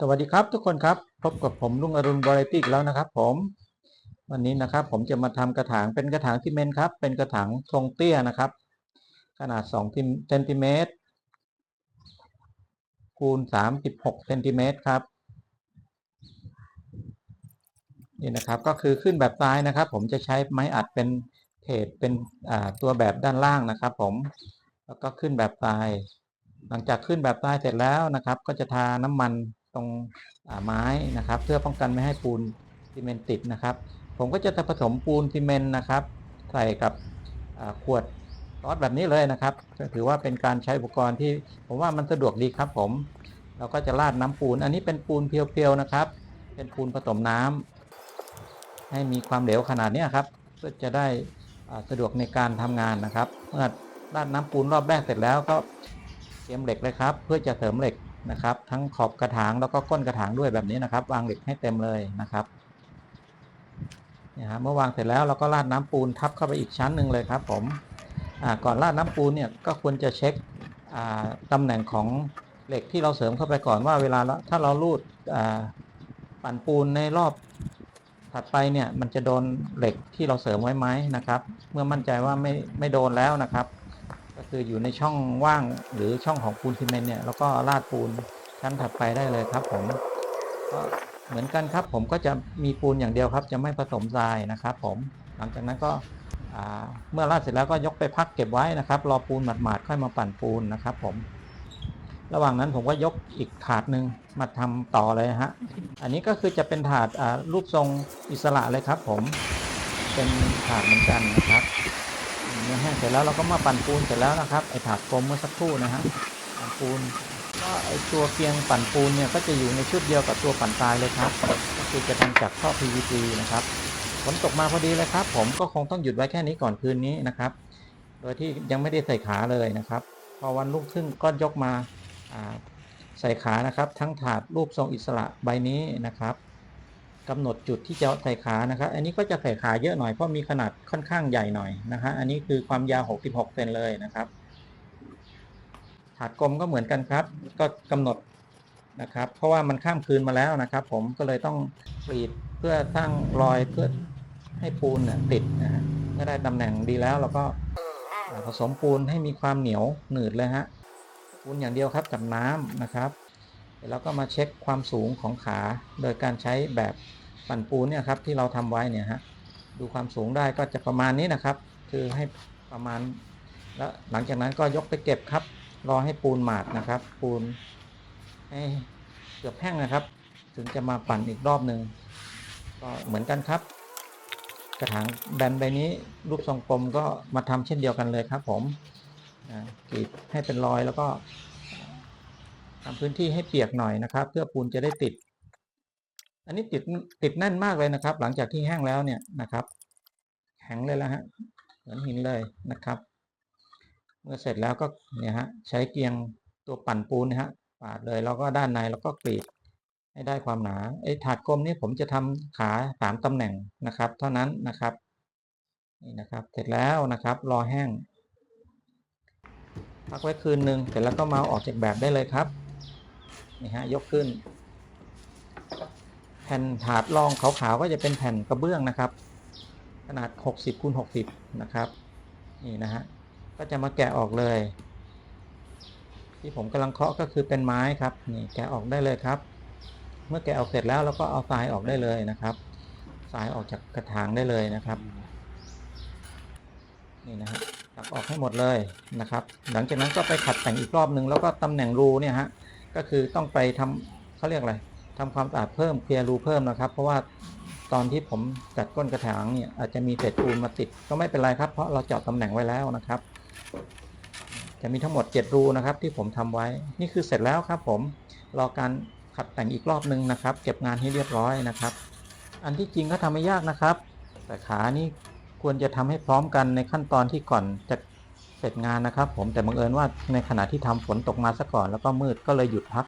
สวัสดีครับทุกคนครับ พบกับผมลุงอรุณบริติกแล้วนะครับผม วันนี้นะครับผมจะมาทำกระถางเป็นกระถางซีเมนต์ครับ เป็นกระถางทรงเตี้ยนะครับ ขนาด2เซนติเมตรคูณ36เซนติเมตรครับนี่นะครับก็คือขึ้นแบบทรายนะครับ ผมจะใช้ไม้อัดเป็นเพจเป็นตัวแบบด้านล่างนะครับ ผมแล้วก็ขึ้นแบบทราย หลังจากขึ้นแบบทรายเสร็จแล้วนะครับ ก็จะทาน้ำมัน ตรงไม้นะครับ เพื่อป้องกันไม่ให้ปูนซีเมนต์ติดนะครับ ผมก็จะผสมปูนซีเมนต์นะครับ ใส่กับขวดซอสแบบนี้เลยนะครับ ถือว่าเป็นการใช้อุปกรณ์ที่ผมว่ามันสะดวกดีครับ ผมเราก็จะราดน้ำปูน อันนี้เป็นปูนเพียวๆนะครับ เป็นปูนผสมน้ำให้มีความเหลวขนาดนี้ครับเพื่อจะได้สะดวกในการทำงานนะครับ เมื่อราดน้ำปูนรอบแรกเสร็จแล้วก็เตรียมเหล็กเลยครับ เพื่อจะเสริมเหล็ก นะครับ ทั้งขอบกระถางแล้วก็ก้นกระถางด้วยแบบนี้นะครับ วางเหล็กให้เต็มเลยนะครับเนี่ยฮะเมื่อวางเสร็จแล้วเราก็ราดน้ำปูนทับเข้าไปอีกชั้นหนึ่งเลยครับ ผมก่อนราดน้ำปูนเนี่ยก็ควรจะเช็คอ่าตำแหน่งของเหล็กที่เราเสริมเข้าไปก่อนว่าเวลาถ้าเรารูดปั่นปูนในรอบถัดไปเนี่ยมันจะโดนเหล็กที่เราเสริมไว้ไหมนะครับ เมื่อมั่นใจว่าไม่ไม่โดนแล้วนะครับ คืออยู่ในช่องว่างหรือช่องของปูนซีเมนต์เนี่ยแล้วก็ราดปูนชั้นถัดไปได้เลยครับ ผมก็เหมือนกันครับ ผมก็จะมีปูนอย่างเดียวครับ จะไม่ผสมทรายนะครับ ผมหลังจากนั้นก็เมื่อราดเสร็จแล้วก็ยกไปพักเก็บไว้นะครับ รอปูนหมาดๆค่อยมาปั่นปูนนะครับ ผม ระหว่างนั้นผมก็ยกอีกถาดหนึ่งมาทำต่อเลยฮะอันนี้ก็คือจะเป็นถาดรูปทรงอิสระเลยครับ ผมเป็นถาดเหมือนกันนะครับ เมื่อแห้งเสร็จแล้วเราก็มาปั่นปูนเสร็จแล้วนะครับไอถาดกลมเมื่อสักครู่นะฮะปั่นปูนก็ไอตัวเกียงปั่นปูนเนี่ยก็จะอยู่ในชุดเดียวกับตัวปั่นทรายเลยครับก็คือจะทำจากท่อ PVC นะครับฝนตกมาพอดีเลยครับ ผมก็คงต้องหยุดไว้แค่นี้ก่อนคืนนี้นะครับ โดยที่ยังไม่ได้ใส่ขาเลยนะครับ พอวันรุ่งขึ้นก็ยกมาใส่ขานะครับ ทั้งถาดรูปทรงอิสระใบนี้นะครับ กำหนดจุดที่จะใส่ขานะครับ อันนี้ก็จะใส่ขาเยอะหน่อยเพราะมีขนาดค่อนข้างใหญ่หน่อยนะฮะ อันนี้คือความยาว 66เซนเลยนะครับ ถาดกลมก็เหมือนกันครับ ก็กำหนดนะครับ เพราะว่ามันข้ามคืนมาแล้วนะครับ ผมก็เลยต้องกรีดเพื่อสร้างรอยเพื่อให้ปูนติดนะฮะเมื่อได้ตำแหน่งดีแล้วเราก็ผสมปูนให้มีความเหนียวหนืดเลยฮะปูนอย่างเดียวครับกับน้ำนะครับ แล้วก็มาเช็คความสูงของขา โดยการใช้แบบปั่นปูนเนี่ยครับที่เราทำไว้เนี่ยฮะดูความสูงได้ก็จะประมาณนี้นะครับ คือให้ประมาณแล้วหลังจากนั้นก็ยกไปเก็บครับ รอให้ปูนหมาดนะครับ ปูนให้เกือบแห้งนะครับ ถึงจะมาปั่นอีกรอบหนึ่งก็เหมือนกันครับ กระถางแบนใบนี้รูปทรงกลมก็มาทำเช่นเดียวกันเลยครับ ผมกรีดให้เป็นรอยแล้วก็ ทำพื้นที่ให้เปียกหน่อยนะครับ เพื่อปูนจะได้ติด อันนี้ติดติดแน่นมากเลยนะครับ หลังจากที่แห้งแล้วเนี่ยนะครับ แข็งเลยแล้วฮะเหมือนหินเลยนะครับเมื่อเสร็จแล้วก็เนี่ยฮะใช้เกียงตัวปั่นปูนนะฮะปาดเลยแล้วก็ด้านในแล้วก็กรีดให้ได้ความหนาไอ้ถาดกลมนี่ผมจะทำขาสามตำแหน่งนะครับ เท่านั้นนะครับนี่นะครับ เสร็จแล้วนะครับ รอแห้งพักไว้คืนหนึ่งเสร็จแล้วก็มาเอาออกจากแบบได้เลยครับ นี่ฮะยกขึ้น แผ่นถาดรองขาวๆก็จะเป็นแผ่นกระเบื้องนะครับ ขนาด 60คูณ60 นะครับนี่นะฮะก็จะมาแกะออกเลย ที่ผมกำลังเคาะก็คือเป็นไม้ครับนี่แกะออกได้เลยครับ เมื่อแกะออกเสร็จแล้วเราก็เอาทรายออกได้เลยนะครับทรายออกจากกระถางได้เลยนะครับนี่นะฮะตักออกให้หมดเลยนะครับ หลังจากนั้นก็ไปขัดแต่งอีกรอบนึงแล้วก็ตำแหน่งรูเนี่ยฮะ ก็คือต้องไปทำเขาเรียกอะไรทำความสะอาดเพิ่มเคลียร์รูเพิ่มนะครับ เพราะว่าตอนที่ผมจัดก้นกระถางเนี่ยอาจจะมีเศษปูนมาติดก็ไม่เป็นไรครับ เพราะเราเจาะตำแหน่งไว้แล้วนะครับ จะมีทั้งหมด 7 รูนะครับ ที่ผมทำไว้นี่คือเสร็จแล้วครับ ผมรอการขัดแต่งอีกรอบนึงนะครับ เก็บงานให้เรียบร้อยนะครับ อันที่จริงก็ทำไม่ยากนะครับ แต่ขานี่ควรจะทำให้พร้อมกันในขั้นตอนที่ก่อนจะ เสร็จงานนะครับ ผมแต่บังเอิญว่าในขณะที่ทำฝนตกมาซะก่อนแล้วก็มืดก็เลยหยุดพัก